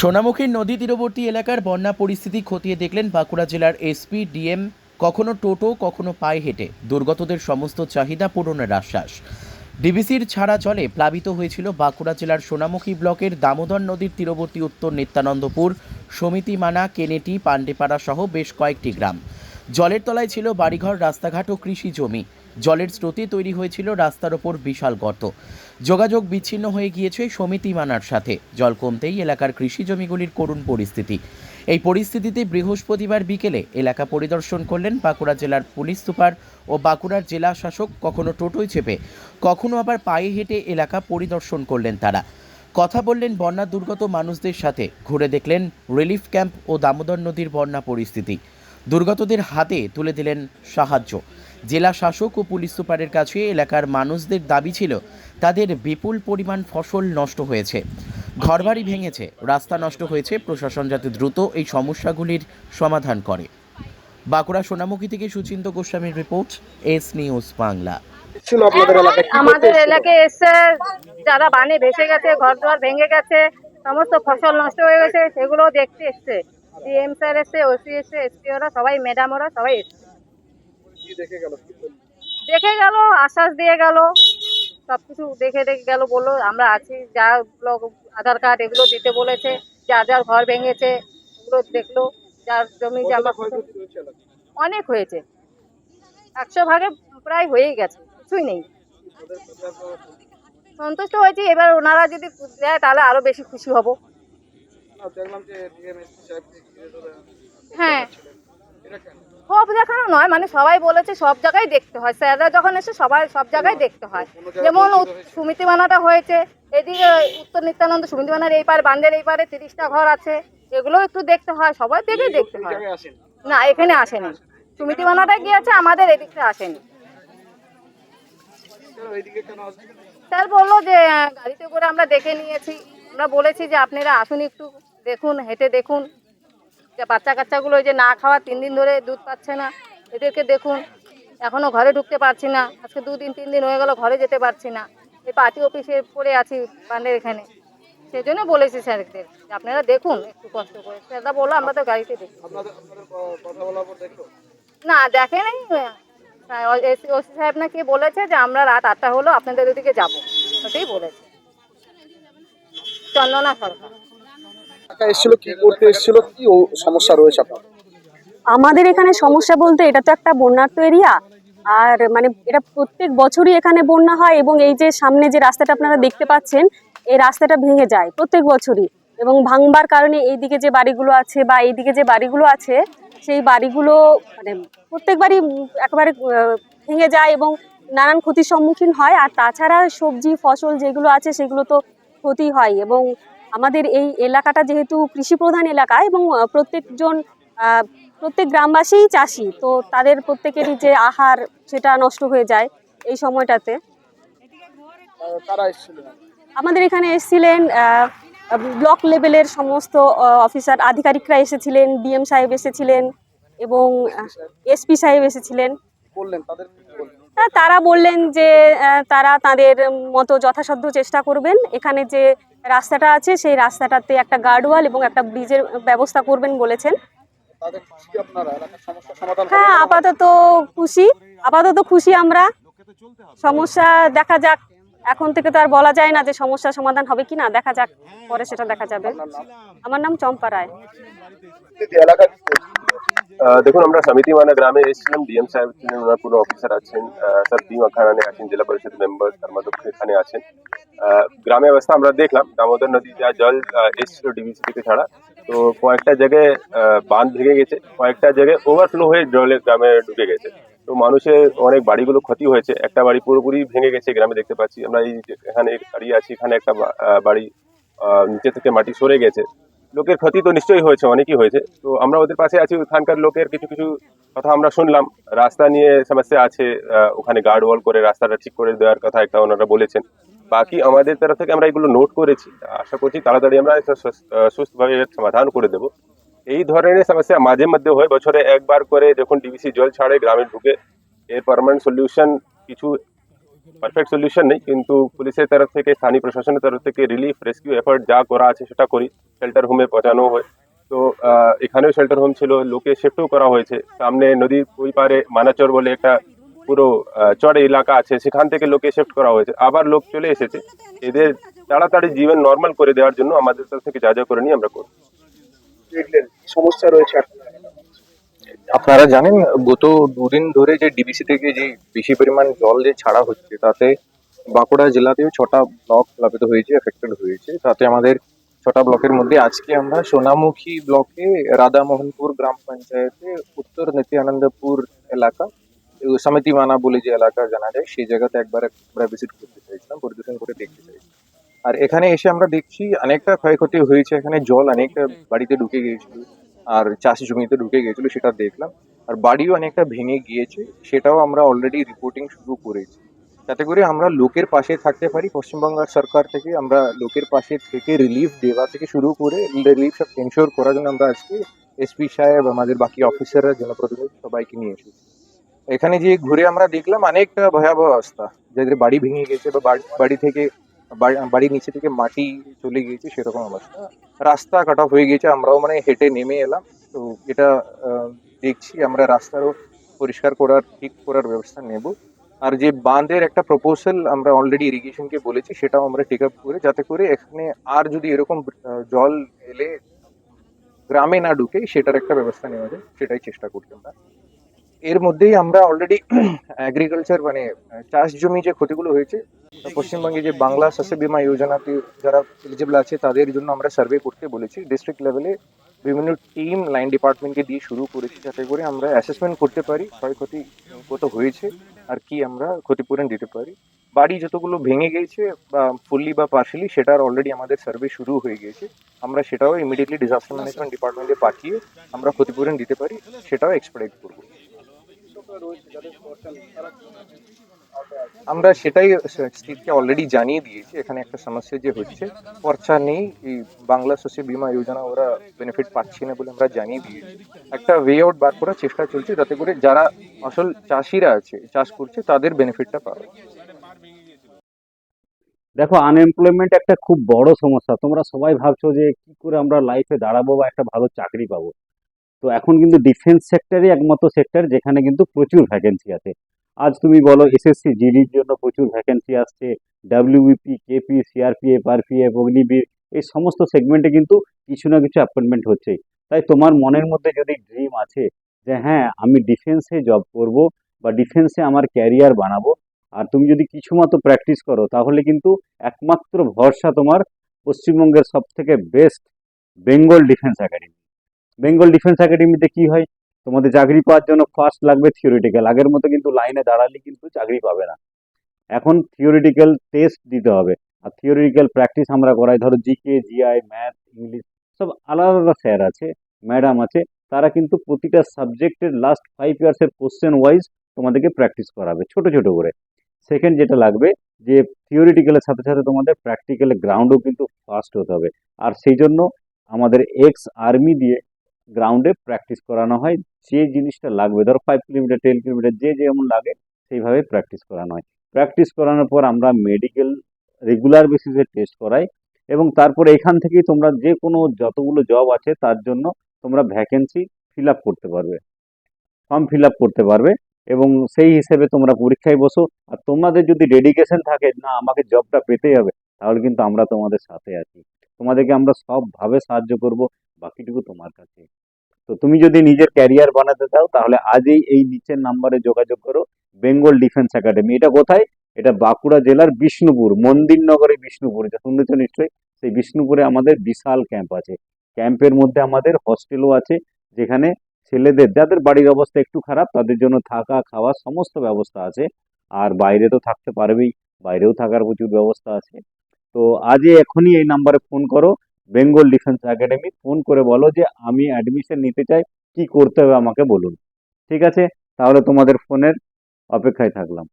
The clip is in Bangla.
সোনামুখীর নদী তীরবর্তী এলাকার বন্যা পরিস্থিতি খতিয়ে দেখলেন বাঁকুড়া জেলার এসপি ডিএম। কখনো টোটো, কখনো পায়ে হেঁটে। দুর্গতদের সমস্ত চাহিদা পূরণের আশ্বাস। ডিবিসির ছাড়া জলে প্লাবিত হয়েছিল বাঁকুড়া জেলার সোনামুখী ব্লকের দামোদর নদীর তীরবর্তী উত্তর নিত্যানন্দপুর সমিতিমানা কেনেটি, পাণ্ডেপাড়া সহ বেশ কয়েকটি গ্রাম। জলের তলায় ছিল বাড়িঘর, রাস্তাঘাট ও কৃষি জমি। জলের স্রোতে তৈরি হয়েছিল রাস্তার ওপর বিশাল গর্ত। যোগাযোগ বিচ্ছিন্ন হয়ে গিয়েছে সমিতি মানার সাথে। জল কমতেই এলাকার কৃষি জমিগুলির করুণ পরিস্থিতি। এই পরিস্থিতিতে বৃহস্পতিবার বিকেলে এলাকা পরিদর্শন করলেন বাঁকুড়া জেলার পুলিশ সুপার ও বাঁকুড়ার জেলা শাসক কখনো টোটোয় চেপে, কখনো আবার পায়ে হেঁটে এলাকা পরিদর্শন করলেন তারা। কথা বললেন বন্যা দুর্গত মানুষদের সাথে। ঘুরে দেখলেন রিলিফ ক্যাম্প ও দামোদর নদীর বন্যা পরিস্থিতি। দুর্গতদের হাতে তুলে দিলেন সাহায্য। জেলা শাসক ও পুলিশ সুপারের কাছে এলাকার মানুষদের দাবি ছিল তাদের বিপুল পরিমাণ ফসল নষ্ট হয়েছে। ঘরবাড়ি ভেঙেছে রাস্তা নষ্ট হয়েছে প্রশাসন যাতে দ্রুত এই সমস্যাগুলির সমাধান করে। বাঁকুড়া সোনামুখী থেকে সুচিন্ত গোস্বামীর রিপোর্ট এস নিউজ বাংলা। আমাদের? এলাকায় এসে যারা বানে ভেসে গেছে ঘর দুয়ার ভেঙে গেছে সমস্ত ফসল নষ্ট হয়ে গেছে সেগুলো দেখতে এসছে। ডিএম স্যার এসছে ওসি এসছে এসপি ওরা সবাই ম্যাডাম ওরা সবাই এসছে। দেখে গেল? আশ্বাস দিয়ে গেল সব কিছু দেখে দেখে গেল বলল আমরা আছি যা ব্লক আধার কার্ড এগুলো দিতে বলেছে যা যার ঘর ভেঙেছে এগুলো দেখল যার জমি জামা? অনেক হয়েছে। একশো ভাগে প্রায় হয়েই গেছে কিছুই নেই। সন্তুষ্ট হয়েছি এবার ওনারা যদি দেয় তাহলে আরও বেশি খুশি হব। হ্যাঁ? সব দেখানো নয় মানে সবাই বলেছে সব জায়গায় দেখতে হয়। স্যাররা যখন এসে সবাই সব জায়গায় দেখতে হয়। যেমন বঞ্চিত হয়েছে। সুমিতি বানাটা হয়েছে এদিকে উত্তর নিত্যানন্দ সুমিতি বানার এই পারে বান্দের এই পারে তিরিশটা ঘর আছে এগুলো একটু দেখতে হয় সবাই দেখেই দেখতে হয়। না এখানে আসেনি। সুমিতি বানাটা গিয়েছে আমাদের এদিকটা আসেনি। স্যার বলল যে গাড়িতে করে আমরা দেখে নিয়েছি। আমরা বলেছি যে আপনারা আসুন একটু দেখুন হেঁটে দেখুন। বাচ্চা কাচ্চাগুলো ওই যে না খাওয়া তিন দিন ধরে দুধ পাচ্ছে না। এদেরকে দেখুন এখনও ঘরে ঢুকতে পারছি না। আজকে দুদিন তিন দিন হয়ে গেল ঘরে যেতে পারছি না। এই পার্টি অফিসে পড়ে আছি বান্ডের এখানে। সেই জন্য বলেছি স্যারদের আপনারা দেখুন একটু কষ্ট করে। স্যাররা বলল আমরা তো গাড়িতে দেখি। ক- না দেখে নাই। ওসি সাহেব নাকি বলেছে যে আমরা রাত আটটা হলো আপনাদের ওদিকে যাব। ওটাই বলেছে। চন্দনা সরকার। টাকা এসেছিল, কি করতে এসেছিল, কি সমস্যা রয়েছে আপনার? আমাদের এখানে সমস্যা বলতে এটা তো একটা বন্যার্ত এরিয়া। আর মানে এটা প্রত্যেক বছরই এখানে বন্যা হয় এবং এই যে সামনে যে রাস্তাটা আপনারা দেখতে পাচ্ছেন, এই রাস্তাটা ভেঙে যায় প্রত্যেক বছরই। এবং ভাঙবার কারণে এইদিকে যে বাড়িগুলো আছে বা এইদিকে যে বাড়িগুলো আছে, সেই বাড়িগুলো মানে প্রত্যেকবারই একেবারে ভেঙে যায় এবং নানান ক্ষতির সম্মুখীন হয়। আর তাছাড়া সবজি, ফসল যেগুলো আছে সেগুলো তো ক্ষতি হয় এবং আমাদের এই এলাকাটা যেহেতু কৃষি প্রধান এলাকা এবং প্রত্যেকজন প্রত্যেক গ্রামবাসীই চাষি তো তাদের প্রত্যেকেরই যে আহার সেটা নষ্ট হয়ে যায় এই সময়টাতে। আমাদের এখানে এসেছিলেন ব্লক লেভেলের সমস্ত অফিসার আধিকারিকরা এসেছিলেন ডিএম সাহেব এসেছিলেন এবং এসপি সাহেব এসেছিলেন। বললেন তাদের তারা বললেন যে তারা তাদের মতো যথাসাধ্য চেষ্টা করবেন। এখানে যে রাস্তাটা আছে সেই রাস্তাটাতে একটা গার্ডওয়াল এবং একটা ব্রিজের ব্যবস্থা করবেন বলেছেন? হ্যাঁ আপাতত খুশি। আপাতত খুশি আমরা। সমস্যা দেখা যাক। এখন থেকে তো আর বলা যায় না যে সমস্যা সমাধান হবে কি না দেখা যাক পরে সেটা দেখা যাবে। আমার নাম চম্পা রায়। দেখুন আমরা সমিতি মানা গ্রামে এসেছিলাম। ডিএম সাহেব ছিলেন ওনার পুরো অফিসার আছেন। সব টিম ওখানে আছেন জেলা পরিষদ মেম্বার তার মধ্যে এখানে আছেন। আহ, গ্রামের অবস্থা আমরা দেখলাম। দামোদর নদী যা জল এসেছিল ডিবিসি থেকে ছাড়া। তো কয়েকটা জায়গায় বাঁধ ভেঙে গেছে। কয়েকটা জায়গায় ওভারফ্লো হয়ে জলে গ্রামে ঢুকে গেছে। তো মানুষের অনেক বাড়িগুলো ক্ষতি হয়েছে। একটা বাড়ি পুরোপুরি ভেঙে গেছে গ্রামে দেখতে পাচ্ছি। আমরা এই এখানে দাঁড়িয়ে আছি এখানে একটা বাড়ি নিচে থেকে মাটি সরে গেছে। লোকের ক্ষতি তো নিশ্চয়ই হয়েছে, অনেকই হয়েছে। তো আমরা ওদের পাশে আছি, ওখানকার লোকের কিছু কিছু কথা আমরা শুনলাম। রাস্তা নিয়ে সমস্যা আছে ওখানে গার্ড ওয়াল করে রাস্তাটা ঠিক করে দেওয়ার কথা একটা ওনারা বলেছেন। বাকি আমাদের তরফ থেকে আমরা এগুলো নোট করেছি। আশা করছি তাড়াতাড়ি আমরা সুস্থভাবে সমাধান করে দেব। এই ধরনের সমস্যা মাঝে মধ্যে হয়, বছরে একবার করে যখন ডিবিসি জল ছাড়ে, গ্রামে ঢুকে, এর পার্মানেন্ট সলিউশন কিছু পারফেক্ট সলিউশন নেই, কিন্তু পুলিশের তরফ থেকে, স্থানীয় প্রশাসনের তরফ থেকে রিলিফ রেস্কিউ এফার্ট যা করা আছে সেটা করি। শেল্টার হোমে পৌঁছানো হয়। তো এখানেও শেল্টার হোম ছিল, লোকে শিফটও করা হয়েছে। সামনে নদীর ওই পারে মানাচর বলে একটা পুরো চড়ে এলাকা আছে, সেখান থেকে লোকে শিফট করা হয়েছে। আবার লোক চলে এসেছে। এদের তাড়াতাড়ি জীবন নর্মাল করে দেওয়ার জন্য আমাদের তরফ থেকে যা যা করে নিই আমরা করি সমস্যা রয়েছে আপনার জানেন, গত দুদিন ধরে যে ডিবিসি থেকে যে বেশি পরিমাণ জল যে ছাড়া হচ্ছে, তাতে বাঁকুড়া জেলাতেও ছটা ব্লক প্লাবিত হয়েছে এফেক্টেড হয়েছে। তাতে আমাদের ছটা ব্লকের মধ্যে আজকে আমরা সোনামুখী ব্লকে রাধামোহনপুর গ্রাম পঞ্চায়েতে উত্তর নিত্যানন্দপুর এলাকা এই সমিতি মানা বলে যে এলাকা জানা যায়, সেই জায়গাতে একবার আমরা ভিজিট করতে চাইছিলাম, পরিদর্শন করে দেখতে চাইছি আর এখানে এসে আমরা দেখছি, অনেকটা ক্ষয়ক্ষতি হয়েছে। এখানে জল অনেকটা বাড়িতে ঢুকে গিয়েছিল। আর চাষ জমিতে ঢুকে গিয়েছিল সেটা দেখলাম। আর বাড়িও অনেকটা ভেঙে গিয়েছে, সেটাও আমরা অলরেডি রিপোর্টিং শুরু করেছি। যাতে করে আমরা লোকের পাশে থাকতে পারি। পশ্চিমবঙ্গ সরকার থেকে আমরা লোকের পাশে থেকে রিলিফ দেওয়া থেকে শুরু করে রিলিফ সব এনশোর করার জন্য আমরা আজকে এসপি সাহেব, আমাদের বাকি অফিসাররা জনপ্রতিনিধি সবাইকে নিয়ে এসেছি। এখানে যে ঘুরে আমরা দেখলাম অনেকটা ভয়াবহ অবস্থা। যাদের বাড়ি ভেঙে গেছে বা বাড়ি- থেকে বাড়ির নিচে থেকে মাটি চলে গিয়েছে, সেরকম অবস্থা। রাস্তা কাট অফ হয়ে গিয়েছে, আমরাও মানে হেঁটে নেমে এলাম। তো এটা দেখছি, আমরা রাস্তারও পরিষ্কার করার, ঠিক করার ব্যবস্থা নেব। আর যে বাঁধের একটা প্রপোজাল আমরা অলরেডি ইরিগেশনকে বলেছি, সেটাও আমরা টেক আপ করে, যাতে করে এখানে আর যদি এরকম জল এলে, গ্রামে না ঢুকে, সেটার একটা ব্যবস্থা নেওয়া যায়, সেটাই চেষ্টা করছি আমরা। এর মধ্যেই আমরা অলরেডি এগ্রিকালচার মানে চাষ জমি যে ক্ষতিগুলো হয়েছে পশ্চিমবঙ্গে যে বাংলা শস্য বীমা যোজনাতে যারা এলিজিবল আছে, তাদের জন্য আমরা সার্ভে করতে বলেছি। ডিস্ট্রিক্ট লেভেলে বিভিন্ন টিম লাইন ডিপার্টমেন্টকে দিয়ে শুরু করেছি যাতে করে আমরা অ্যাসেসমেন্ট করতে পারি, ক্ষয়ক্ষতি কত হয়েছে আর কি আমরা ক্ষতিপূরণ দিতে পারি। বাড়ি যতগুলো ভেঙে গিয়েছে বা ফুললি বা পার্শালি সেটার অলরেডি আমাদের সার্ভে শুরু হয়ে গিয়েছে আমরা সেটাও ইমিডিয়েটলি ডিজাস্টার ম্যানেজমেন্ট ডিপার্টমেন্টে পাঠিয়ে আমরা ক্ষতিপূরণ দিতে পারি, সেটাও এক্সপেক্ট করব। আমরা সেটাই স্টেটকে অলরেডি জানিয়ে দিয়েছি। এখানে একটা সমস্যা যে হচ্ছে খরচা নেই, এই বাংলা শস্য বীমা যোজনা ওরা বেনিফিট পাচ্ছে না বলে আমরা জানিয়ে দিয়েছি। একটা ওয়ে আউট বার করার চেষ্টা চলছে যাতে করে যারা আসল চাষিরা আছে, চাষ করছে, তাদের বেনিফিটটা পাবে দেখো আনএমপ্লয়মেন্ট একটা খুব বড় সমস্যা। তোমরা সবাই ভাবছ যে কি করে আমরা লাইফে দাঁড়াবো বা একটা ভালো চাকরি পাবো। তো এখন কিন্তু ডিফেন্স সেক্টরই একমাত্র সেক্টর যেখানে কিন্তু প্রচুর ভ্যাকেন্সি আছে। আজ তুমি বলো এসএসসি জিডির জন্য প্রচুর ভ্যাকেন্সি আসছে WBP KP CRPF RPF Agniveer এই সমস্ত সেগমেন্টে কিন্তু কিছু না কিছু অ্যাপয়েন্টমেন্ট হচ্ছেই। তাই তোমার মনের মধ্যে যদি ড্রিম আছে যে হ্যাঁ আমি ডিফেন্সে জব করব বা ডিফেন্সে আমার ক্যারিয়ার বানাবো, আর তুমি যদি কিছু মতো প্র্যাকটিস করো, তাহলে কিন্তু একমাত্র ভরসা তোমার পশ্চিমবঙ্গের সব থেকে best Bengal defence academy Bengal defence একাডেমিতে কি হয়? তোমাদের চাকরি পাওয়ার জন্য ফার্স্ট লাগবে থিওরিটিক্যাল আগের মতো কিন্তু লাইনে দাঁড়ালে কিন্তু চাকরি পাবে না। এখন থিওরিটিক্যাল টেস্ট দিতে হবে। আর থিওরিটিক্যাল প্র্যাকটিস আমরা করাই। ধরো জিকে জিআই ম্যাথ ইংলিশ সব আলাদা আলাদা স্যার আছে ম্যাডাম আছে। তারা কিন্তু প্রতিটা সাবজেক্টের লাস্ট ফাইভ ইয়ার্সের কোশ্চেন ওয়াইজ তোমাদেরকে প্র্যাকটিস করাবে, ছোট ছোট করে। সেকেন্ড যেটা লাগবে, যে থিওরিটিক্যালের সাথে সাথে তোমাদের প্র্যাকটিক্যাল গ্রাউন্ডও কিন্তু ফাস্ট হতে হবে। আর সেই জন্য আমাদের এক্স আর্মি দিয়ে গ্রাউন্ডে প্র্যাকটিস করানো হয়। যে জিনিসটা লাগবে, ধরো ফাইভ কিলোমিটার টেন কিলোমিটার যে যেমন লাগে, সেইভাবে প্র্যাকটিস করানো হয়। প্র্যাকটিস করানোর পর আমরা মেডিকেল রেগুলার বেসিসে টেস্ট করাই এবং তারপরে এখান থেকেই তোমরা যে কোনো যতগুলো জব আছে, তার জন্য তোমরা ভ্যাকেন্সি ফিল আপ করতে পারবে। ফর্ম ফিল আপ করতে পারবে এবং সেই হিসেবে তোমরা পরীক্ষায় বসো। আর তোমাদের যদি ডেডিকেশন থাকে, না, আমাকে জবটা পেতেই হবে, তাহলে কিন্তু আমরা তোমাদের সাথে আছি। তোমাদেরকে আমরা সবভাবে সাহায্য করব। বাকিটুকু তোমার কাছে। তো তুমি যদি নিজের ক্যারিয়ার বানাতে চাও, তাহলে আজই এই নিচের নাম্বারে যোগাযোগ করো বেঙ্গল ডিফেন্স একাডেমি এটা কোথায়? এটা বাঁকুড়া জেলার বিষ্ণুপুর, মন্দিরনগরে বিষ্ণুপুর। এটা শুনেছ নিশ্চয়ই, সেই বিষ্ণুপুরে আমাদের বিশাল ক্যাম্প আছে। ক্যাম্পের মধ্যে আমাদের হস্টেলও আছে, যেখানে ছেলেদের, যাদের বাড়ির অবস্থা একটু খারাপ, তাদের জন্য থাকা খাওয়া সমস্ত ব্যবস্থা আছে। আর বাইরে তো থাকতে পারবেই, বাইরেও থাকার প্রচুর ব্যবস্থা আছে। তো আজই এখনই এই নাম্বারে ফোন করো বেঙ্গল ডিফেন্স একাডেমি ফোন করে বলো যে আমি অ্যাডমিশন নিতে চাই, কি করতে হবে আমাকে বলুন। ঠিক আছে? তাহলে তোমাদের ফোনের অপেক্ষায় থাকলাম।